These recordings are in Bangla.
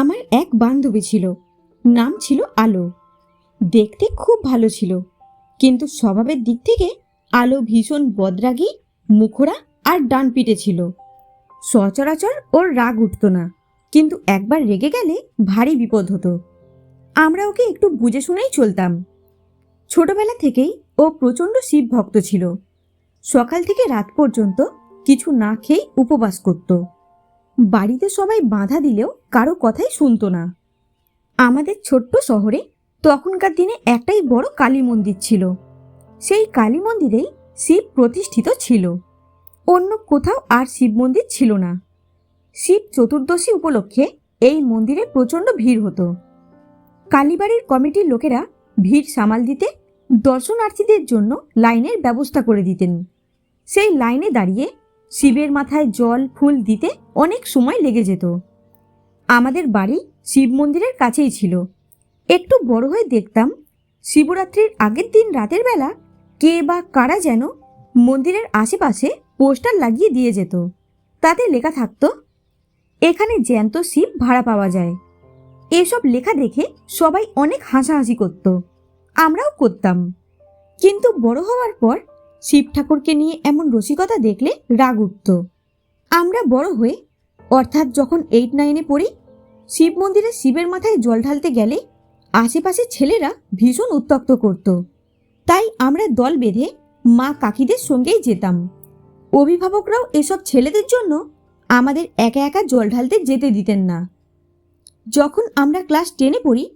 আমার এক বান্ধবী ছিল। নাম ছিল আলো। দেখতে খুব ভালো ছিল। কিন্তু স্বভাবের দিক থেকে আলো ভীষণ বদরাগী মুখরা আর ডান পিটে ছিল। সচরাচর ওর রাগ উঠতো না। কিন্তু একবার রেগে গেলে ভারী বিপদ হতো। আমরা ওকে একটু বুঝে শুনেই চলতাম। ছোটবেলা থেকেই ও প্রচণ্ড শিব ভক্ত ছিল। সকাল থেকে রাত পর্যন্ত কিছু না খেয়েই উপবাস করত। বাড়িতে সবাই বাধা দিলেও কারও কথাই শুনতো না। আমাদের ছোট্ট শহরে তখনকার দিনে একটাই বড় কালী মন্দির ছিল। সেই কালী মন্দিরেই শিব প্রতিষ্ঠিত ছিল। অন্য কোথাও আর শিব মন্দির ছিল না। শিব চতুর্দশী উপলক্ষে এই মন্দিরে প্রচণ্ড ভিড় হতো। কালীবাড়ির কমিটির লোকেরা ভিড় সামাল দিতে দর্শনার্থীদের জন্য লাইনের ব্যবস্থা করে দিতেন। সেই লাইনে দাঁড়িয়ে শিবের মাথায় জল, ফুল দিতে অনেক সময় লেগে যেত। আমাদের বাড়ি শিব মন্দিরের কাছেই ছিল। একটু বড় হয়ে দেখতাম শিবরাত্রির আগের দিন রাতের বেলা কে বা কারা যেন মন্দিরের আশেপাশে পোস্টার লাগিয়ে দিয়ে যেত। তাতে লেখা থাকতো, এখানে জ্যান্ত শিব ভাড়া পাওয়া যায়। এসব লেখা দেখে সবাই অনেক হাসাহাসি করত। আমরাও করতাম। কিন্তু বড় হওয়ার পর শিব ঠাকুরকে নিয়ে এমন রসিকতা দেখলে রাগ উঠত। আমরা বড় হয়ে, অর্থাৎ যখন এইট নাইনে পড়ি, শিব মন্দিরে শিবের মাথায় জল ঢালতে গেলে আশেপাশে ছেলেরা ভীষণ উত্তক্ত করত। তাই আমরা দল বেঁধে মা কাকিদের সঙ্গেই যেতাম। অভিভাবকরাও এসব ছেলেদের জন্য আমাদের একা একা জল ঢালতে যেতে দিতেন না। যখন আমরা ক্লাস টেনে পড়ি,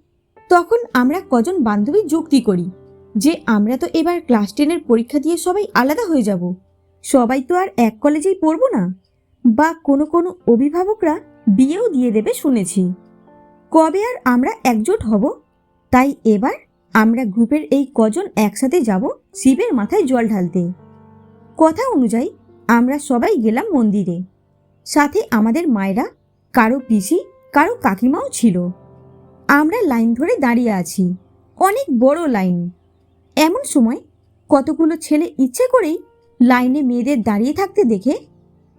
তখন আমরা কজন বান্ধবী যুক্তি করি। যে আমরা তো এবার ক্লাস টেনের পরীক্ষা দিয়ে সবাই আলাদা হয়ে যাব। সবাই তো আর এক কলেজেই পড়ব না। বা কোনো কোনো অভিভাবকরা বিয়েও দিয়ে দেবে শুনেছি। কবে আর আমরা একজোট হব? তাই এবার আমরা গ্রুপের এই কজন একসাথে যাব শিবের মাথায় জল ঢালতে। কথা অনুযায়ী আমরা সবাই গেলাম মন্দিরে। সাথে আমাদের মায়েরা, কারও পিসি, কারও কাকিমাও ছিল। আমরা লাইন ধরে দাঁড়িয়ে আছি। অনেক বড় লাইন। এমন সময় কতগুলো ছেলে ইচ্ছে করেই লাইনে মেয়েদের দাঁড়িয়ে থাকতে দেখে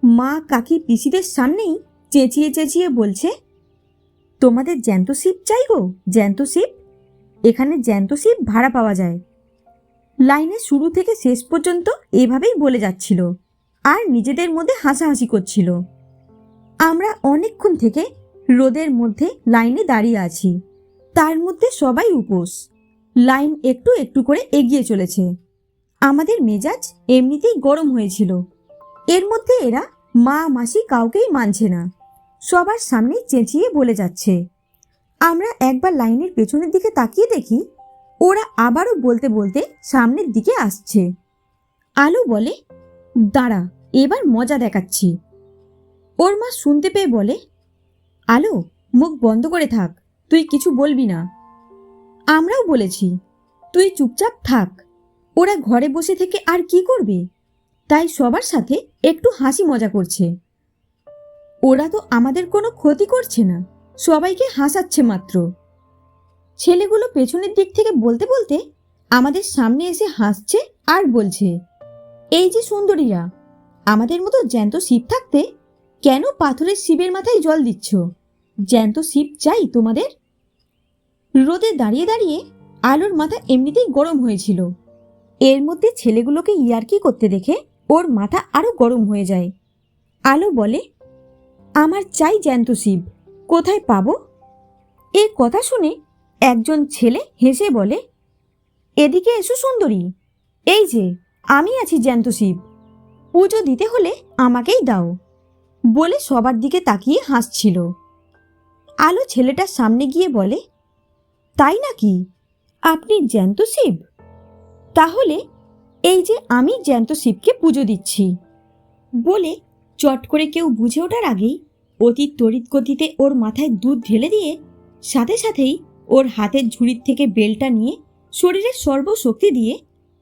মা কাকি পিসিদের সামনেই চেঁচিয়ে চেঁচিয়ে বলছে, তোমাদের জ্যান্ত শিব চাই গো, জ্যান্ত শিব এখানে জ্যান্ত শিব ভাড়া পাওয়া যায়। লাইনের শুরু থেকে শেষ পর্যন্ত এভাবেই বলে যাচ্ছিল আর নিজেদের মধ্যে হাসাহাসি করছিল। আমরা অনেকক্ষণ থেকে রোদের মধ্যে লাইনে দাঁড়িয়ে আছি। তার মধ্যে সবাই উপোস। লাইন একটু একটু করে এগিয়ে চলেছে। আমাদের মেজাজ এমনিতেই গরম হয়েছিল। এর মধ্যে এরা মা, মাসি কাউকেই মানছে না। সবার সামনে চেঁচিয়ে বলে যাচ্ছে, আমরা একবার লাইনের পেছনের দিকে তাকিয়ে দেখি, ওরা আবারও বলতে বলতে সামনের দিকে আসছে। আলু বলে, দাঁড়া, এবার মজা দেখাচ্ছি। ওর মা শুনতে পেয়ে বলে, আলো, মুখ বন্ধ করে থাক, তুই কিছু বলবি না। আমরাও বলেছি, তুই চুপচাপ থাক। ওরা ঘরে বসে থেকে আর কি করবে? তাই সবার সাথে একটু হাসি মজা করছে। ওরা তো আমাদের কোনো ক্ষতি করছে না, সবাইকে হাসাচ্ছে মাত্র। ছেলেগুলো পেছনের দিক থেকে বলতে বলতে আমাদের সামনে এসে হাসছে আর বলছে, এই যে সুন্দরীরা, আমাদের মতো জ্যান্ত শিব থাকতে কেন পাথরের শিবের মাথায় জল দিচ্ছ? জ্যান্ত শিব চাই তোমাদের রোদে দাঁড়িয়ে দাঁড়িয়ে আলোর মাথা এমনিতেই গরম হয়েছিল। এর মধ্যে ছেলেগুলোকে ইয়ার্কি করতে দেখে ওর মাথা আরও গরম হয়ে যায়। আলো বলে, আমার চাই জ্যান্ত শিব, কোথায় পাবো? এর কথা শুনে একজন ছেলে হেসে বলে, এদিকে এসো সুন্দরী, এই যে, আমি আছি জ্যান্ত শিব, পুজো দিতে হলে আমাকেই দাও। বলে সবার দিকে তাকিয়ে হাসছিল। আলো ছেলেটার সামনে গিয়ে বলে তাই নাকি? আপনি জ্যান্ত শিব? তাহলে এই যে আমি জ্যান্ত শিবকে পুজো দিচ্ছি, বলে চট করে কেউ বুঝে ওঠার আগেই অতি তড়িৎ গতিতে ওর মাথায় দুধ ঢেলে দিয়ে সাথে সাথেই ওর হাতের ঝুড়ির থেকে বেলটা নিয়ে শরীরের সর্বশক্তি দিয়ে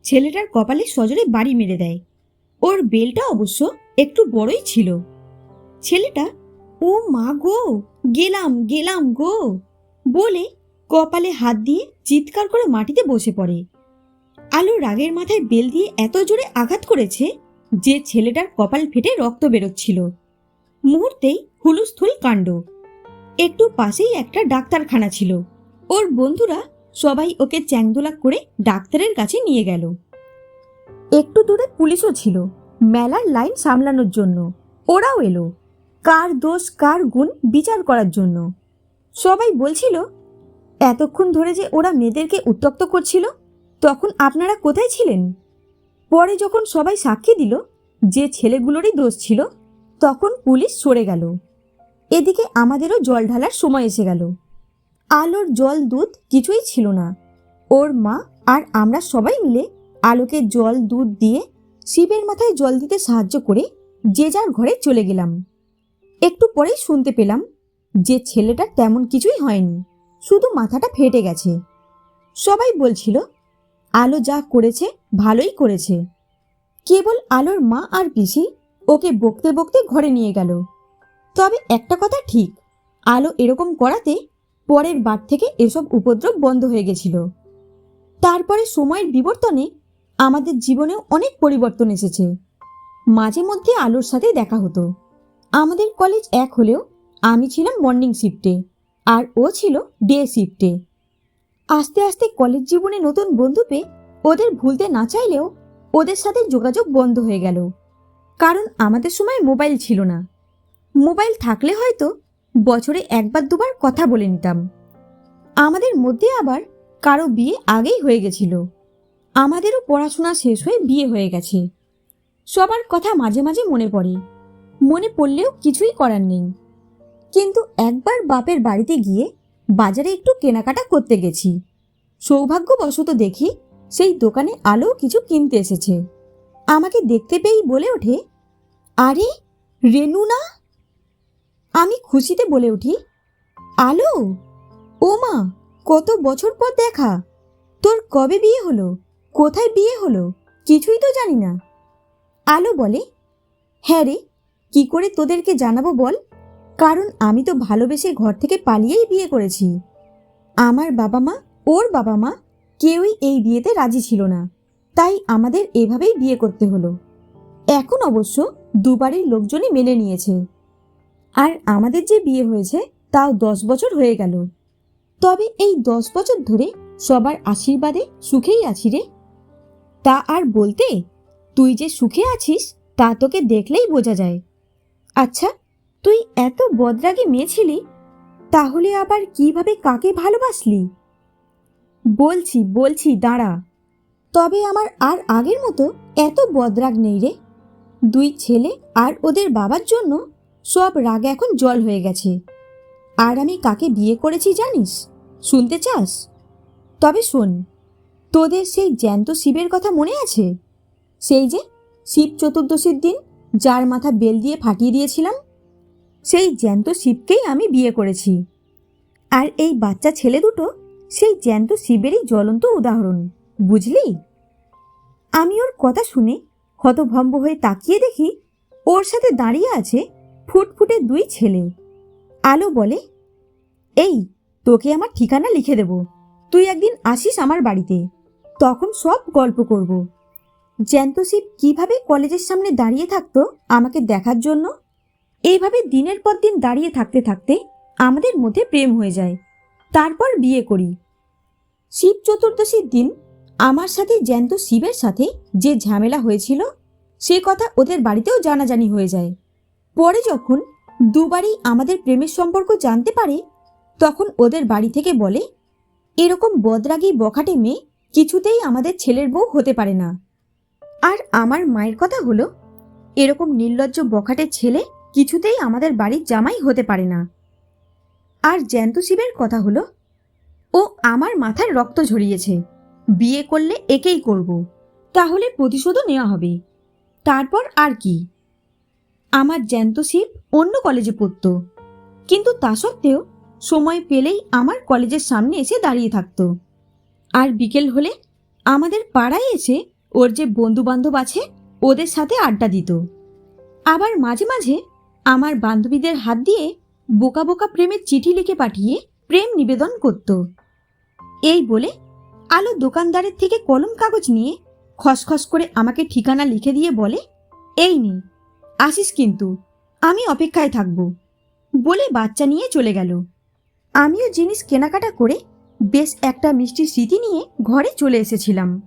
ছেলেটার কপালে সজোরে বাড়ি মেরে দেয়। ওর বেলটা অবশ্য একটু বড়ই ছিল। ছেলেটা, ও মা গো, গেলাম গেলাম গো, বলে কপালে হাত দিয়ে চিৎকার করে মাটিতে বসে পড়ে। আলো রাগের মাথায় বেল দিয়ে এত জোরে আঘাত করেছে যে ছেলেটার কপাল ফেটে রক্ত বেরোচ্ছিল। মুহূর্তেই হুলুস্থুল কাণ্ড। একটু পাশেই একটা ডাক্তারখানা ছিল। ওর বন্ধুরা সবাই ওকে চ্যাংদোলা করে ডাক্তারের কাছে নিয়ে গেল। একটু দূরে পুলিশও ছিল, মেলার লাইন সামলানোর জন্য। ওরাও এলো, কার দোষ, কার গুণ বিচার করার জন্য। সবাই বলছিল এতক্ষণ ধরে যে ওরা মেয়েদেরকে উত্তক্ত করছিল, তখন আপনারা কোথায় ছিলেন? পরে যখন সবাই সাক্ষী দিল যে ছেলেগুলোরই দোষ ছিল, তখন পুলিশ সরে গেল। এদিকে আমাদেরও জল ঢালার সময় এসে গেল। আলোর জল দুধ কিছুই ছিল না। ওর মা আর আমরা সবাই মিলে আলোকে জল দুধ দিয়ে শিবের মাথায় জল দিতে সাহায্য করে যে যার ঘরে চলে গেলাম। একটু পরেই শুনতে পেলাম যে ছেলেটার তেমন কিছুই হয়নি। শুধু মাথাটা ফেটে গেছে। সবাই বলছিল, আলো যা করেছে, ভালোই করেছে। কেবল আলোর মা আর পিসি ওকে বকতে বকতে ঘরে নিয়ে গেল। তবে একটা কথা ঠিক, আলো এরকম করাতে পরের বার থেকে এসব উপদ্রব বন্ধ হয়ে গেছিল। তারপরে সময়ের বিবর্তনে আমাদের জীবনেও অনেক পরিবর্তন এসেছে। মাঝে মধ্যে আলোর সাথে দেখা হতো। আমাদের কলেজ এক হলেও আমি ছিলাম মর্নিং শিফটে। আর ও ছিল ডে শিফটে আস্তে আস্তে কলেজ জীবনে নতুন বন্ধু পেয়ে ওদের ভুলতে না চাইলেও ওদের সাথে যোগাযোগ বন্ধ হয়ে গেল। কারণ আমাদের সময় মোবাইল ছিল না। মোবাইল থাকলে হয়তো বছরে একবার দুবার কথা বলে নিতাম। আমাদের মধ্যে আবার কারও বিয়ে আগেই হয়ে গেছিল। আমাদেরও পড়াশোনা শেষ হয়ে বিয়ে হয়ে গেছে। সবার কথা মাঝে মাঝে মনে পড়ে। মনে পড়লেও কিছুই করার নেই। কিন্তু একবার বাপের বাড়িতে গিয়ে বাজারে একটু কেনাকাটা করতে গেছি। সৌভাগ্যবশত দেখি সেই দোকানে আলো কিছু কিনতে এসেছে। আমাকে দেখতে পেয়েই বলে ওঠে, আরে, রেনু না? আমি খুশিতে বলে উঠি, আলো? ও মা, কত বছর পর দেখা। তোর কবে বিয়ে হলো? কোথায় বিয়ে হলো? কিছুই তো জানি না। আলো বলে হ্যাঁ রে, কী করে তোদেরকে জানাব বল? কারণ আমি তো ভালোবেসে ঘর থেকে পালিয়েই বিয়ে করেছি। আমার বাবা মা, ওর বাবা মা কেউই এই বিয়েতে রাজি ছিল না। তাই আমাদের এভাবেই বিয়ে করতে হলো। এখন অবশ্য দুবারের লোকজনই মেনে নিয়েছে। আর আমাদের যে বিয়ে হয়েছে, তাও দশ বছর হয়ে গেল। তবে এই দশ বছর ধরে সবার আশীর্বাদে সুখেই আছি রে। তা আর বলতে, তুই যে সুখে আছিস, তা তোকে দেখলেই বোঝা যায়। আচ্ছা তুই এত বদরাগী মেয়ে ছিলি, তাহলে আবার কীভাবে কাকে ভালোবাসলি? বলছি বলছি, দাঁড়া। তবে আমার আর আগের মতো এত বদরাগ নেই রে। দুই ছেলে আর ওদের বাবার জন্য সব রাগ এখন জল হয়ে গেছে। আর আমি কাকে বিয়ে করেছি জানিস? শুনতে চাস? তবে শোন, তোদের সেই জ্যান্ত শিবের কথা মনে আছে? সেই যে শিব চতুর্দশীর দিন যার মাথা বেল দিয়ে ফাটিয়ে দিয়েছিলাম? সেই জ্যান্ত শিবকেই আমি বিয়ে করেছি। আর এই বাচ্চা ছেলে দুটো, সেই জ্যান্ত শিবেরই জ্বলন্ত উদাহরণ, বুঝলি? আমি ওর কথা শুনে হতভম্ব হয়ে তাকিয়ে দেখি ওর সাথে দাঁড়িয়ে আছে ফুটফুটে দুই ছেলে। আলো বলে, এই, তোকে আমার ঠিকানা লিখে দেব। তুই একদিন আসিস আমার বাড়িতে। তখন সব গল্প করব। জ্যান্ত শিব কীভাবে কলেজের সামনে দাঁড়িয়ে থাকতো আমাকে দেখার জন্য? এইভাবে দিনের পর দিন দাঁড়িয়ে থাকতে থাকতে আমাদের মধ্যে প্রেম হয়ে যায়। তারপর বিয়ে করি। শিব চতুর্দশীর দিন আমার সাথে জ্যান্ত শিবের সাথে যে ঝামেলা হয়েছিল, সে কথা ওদের বাড়িতেও জানাজানি হয়ে যায়। পরে যখন দুবারই আমাদের প্রেমের সম্পর্ক জানতে পারে, তখন ওদের বাড়ি থেকে বলে, এরকম বদরাগী বখাটে মেয়ে কিছুতেই আমাদের ছেলের বউ হতে পারে না। আর আমার মায়ের কথা হলো, এরকম নির্লজ্জ বখাটে ছেলে কিছুতেই আমাদের বাড়ির জামাই হতে পারে না। আর জ্যান্ত শিবের কথা হলো, ও আমার মাথার রক্ত ঝরিয়েছে। বিয়ে করলে একেই করব, তাহলে প্রতিশোধও নেওয়া হবে। তারপর আর কি? আমার জ্যান্ত শিব অন্য কলেজে পড়তো, কিন্তু তা সত্ত্বেও সময় পেলেই আমার কলেজের সামনে এসে দাঁড়িয়ে থাকতো। আর বিকেল হলে আমাদের পাড়ায় এসে ওর যে বন্ধু বান্ধব আছে, ওদের সাথে আড্ডা দিত। আবার মাঝে মাঝে আমার বান্ধবীদের হাত দিয়ে বোকা বোকা প্রেমের চিঠি লিখে পাঠিয়ে প্রেম নিবেদন করত। এই বলে আলো দোকানদারের থেকে কলম কাগজ নিয়ে খসখস করে আমাকে ঠিকানা লিখে দিয়ে বলে, এই নে, আসিস কিন্তু, আমি অপেক্ষায় থাকব। বলে বাচ্চা নিয়ে চলে গেল। আমিও জিনিস কেনাকাটা করে বেশ একটা মিষ্টি স্মৃতি নিয়ে ঘরে চলে এসেছিলাম।